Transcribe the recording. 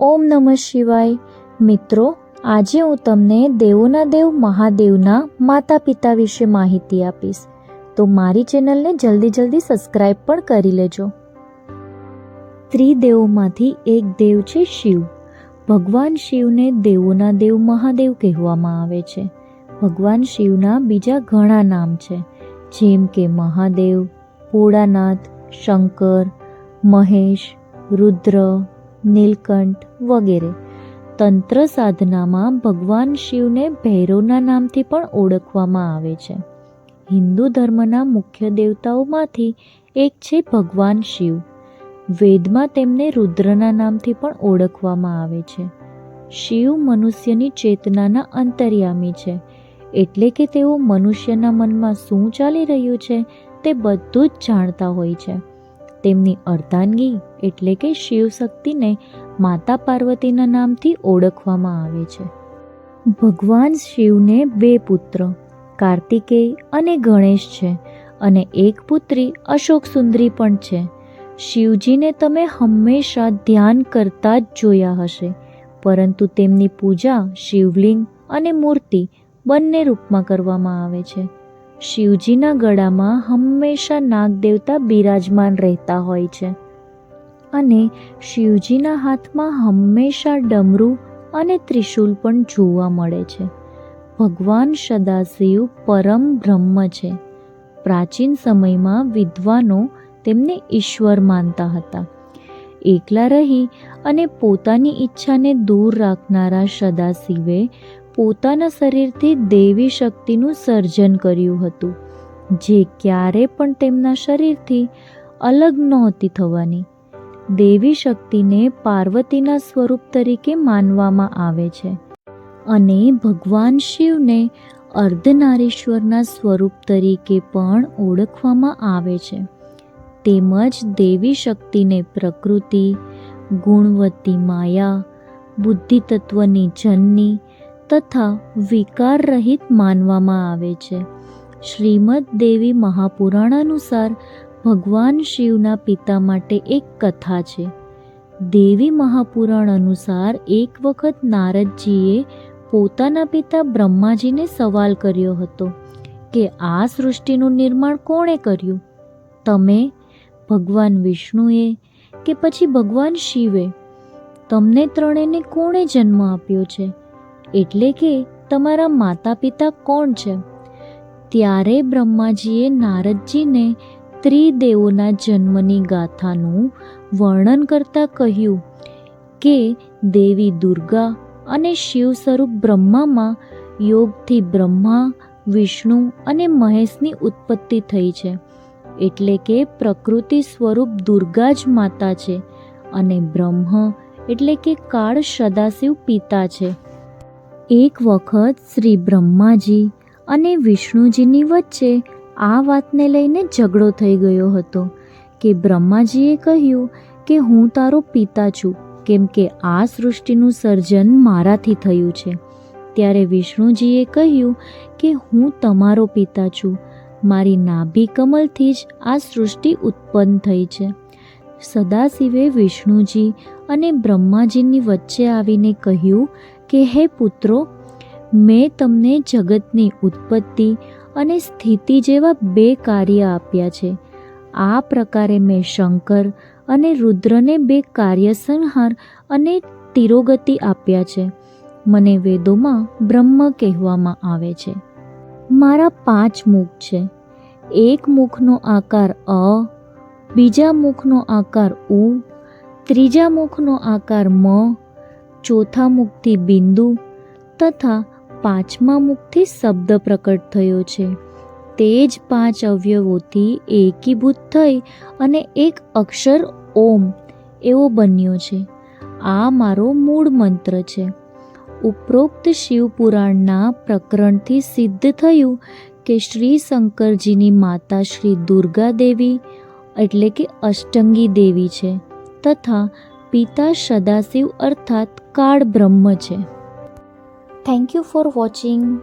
ઓમ નમઃ શિવાય. મિત્રો, આજે હું તમને દેવોના દેવ, મહાદેવના માતા પિતા વિશે માહિતી આપીશ. તો મારી ચેનલને જલ્દી જલ્દી સબસ્ક્રાઈબ પણ કરી લેજો. ત્રિદેવોમાંથી એક દેવ છે શિવ. ભગવાન શિવને દેવોના દેવ, મહાદેવ કહેવામાં આવે છે. ભગવાન શિવના બીજા ઘણા નામ છે. જેમ કે મહાદેવ, ભોળાનાથ, શંકર, મહેશ, રુદ્ર નીલકંઠ વગેરે. તંત્ર સાધનામાં ભગવાન શિવને ભૈરવના નામથી પણ ઓળખવામાં આવે છે. હિન્દુ ધર્મના મુખ્ય દેવતાઓમાંથી એક છે ભગવાન શિવ. વેદમાં તેમને રુદ્રના નામથી પણ ઓળખવામાં આવે છે. શિવ મનુષ્યની ચેતનાના અંતર્યામી છે. એટલે કે તેઓ મનુષ્યના મનમાં શું ચાલી રહ્યું છે તે બધું જ જાણતા હોય છે. તેમની અર્ધાંગી એટલે કે શિવ શક્તિને માતા પાર્વતીના નામથી ઓળખવામાં આવે છે. ભગવાન શિવને બે પુત્ર, કાર્તિકેય અને ગણેશ છે અને એક પુત્રી અશોક સુંદરી પણ છે. શિવજીને તમે હંમેશા ધ્યાન કરતા જ જોયા હશે, પરંતુ તેમની પૂજા શિવલિંગ અને મૂર્તિ બંને રૂપમાં કરવામાં આવે છે. શિવજીના ગળામાં હંમેશા નાગદેવતા બિરાજમાન રહેતા હોય છે અને શિવજીના હાથમાં હંમેશા ડમરું અને ત્રિશૂલ પણ જોવા મળે છે. ભગવાન સદાશિવ પરમ બ્રહ્મ છે. પ્રાચીન સમયમાં વિદ્વાનો તેમને ઈશ્વર માનતા હતા. એકલા રહી અને પોતાની ઈચ્છાને દૂર રાખનારા સદાશિવે પોતાના શરીરથી દેવી શક્તિનું સર્જન કર્યું હતું. જે ક્યારે પણ તેમના શરીરથી અલગ નહોતી થવાની. દેવી શક્તિને પાર્વતીના સ્વરૂપ તરીકે માનવામાં આવે છે. અને ભગવાન શિવને અર્ધનારીશ્વરના સ્વરૂપ તરીકે પણ ઓળખવામાં આવે છે. તેમજ દેવી શક્તિને પ્રકૃતિ ગુણવતી માયા બુદ્ધિ તત્વની જનની તથા વિકાર રહિત માનવામાં આવે છે. શ્રીમદ દેવી મહાપુરાણ અનુસાર ભગવાન શિવના પિતા માટે એક કથા છે. દેવી મહાપુરાણ અનુસાર એક વખત નારદજીએ પોતાના પિતા બ્રહ્માજીને સવાલ કર્યો હતો કે આ સૃષ્ટિનું નિર્માણ કોણે કર્યું? તમે, ભગવાન વિષ્ણુએ કે પછી ભગવાન શિવે? તમને ત્રણેયને કોણે જન્મ આપ્યો છે? એટલે કે તમારા માતા પિતા કોણ છે? ત્યારે બ્રહ્માજીએ નારદજીને ત્રિદેવોના જન્મની ગાથાનું વર્ણન કરતાં કહ્યું કે દેવી દુર્ગા અને શિવ સ્વરૂપ બ્રહ્મામાં યોગથી બ્રહ્મા, વિષ્ણુ અને મહેશની ઉત્પત્તિ થઈ છે. એટલે કે પ્રકૃતિ સ્વરૂપ દુર્ગા જ માતા છે અને બ્રહ્મ એટલે કે કાળ સદાશિવ પિતા છે. એક વખત શ્રી બ્રહ્માજી અને વિષ્ણુજીની વચ્ચે આ વાતને લઈને ઝઘડો થઈ ગયો હતો કે બ્રહ્માજીએ કહ્યું કે હું તારો પિતા છું, કેમ કે આ સૃષ્ટિનું સર્જન મારાથી થયું છે. ત્યારે વિષ્ણુજીએ કહ્યું કે હું તમારો પિતા છું. મારી નાભી કમલથી જ આ સૃષ્ટિ ઉત્પન્ન થઈ છે. સદાશિવે વિષ્ણુજી અને બ્રહ્માજીની વચ્ચે આવીને કહ્યું કે, હે પુત્રો, મેં તમને જગતની ઉત્પત્તિ અને સ્થિતિ જેવા બે કાર્ય આપ્યા છે. આ પ્રકારે મેં શંકર અને રુદ્રને બે કાર્ય સંહાર અને તિરોગતિ આપ્યા છે. મને વેદોમાં બ્રહ્મ કહેવામાં આવે છે. મારા પાંચ મુખ છે. એક મુખનો આકાર અ, બીજા મુખનો આકાર ઉ, ત્રીજા મુખનો આકાર મ ચોથા મુખથી બિંદુ તથા પાંચમા મુખથી શબ્દ પ્રકટ થયો છે. તે જ પાંચ અવયવોથી એકીભૂત થઈ અને એક અક્ષર ઓમ એવો બન્યો છે. આ મારો મૂળ મંત્ર છે. ઉપરોક્ત શિવપુરાણના પ્રકરણથી સિદ્ધ થયું કે શ્રી શંકરજીની માતા શ્રી દુર્ગા દેવી એટલે કે અષ્ટંગી દેવી છે તથા પિતા સદાશિવ અર્થાત કાળ બ્રહ્મ છે. Thank you for watching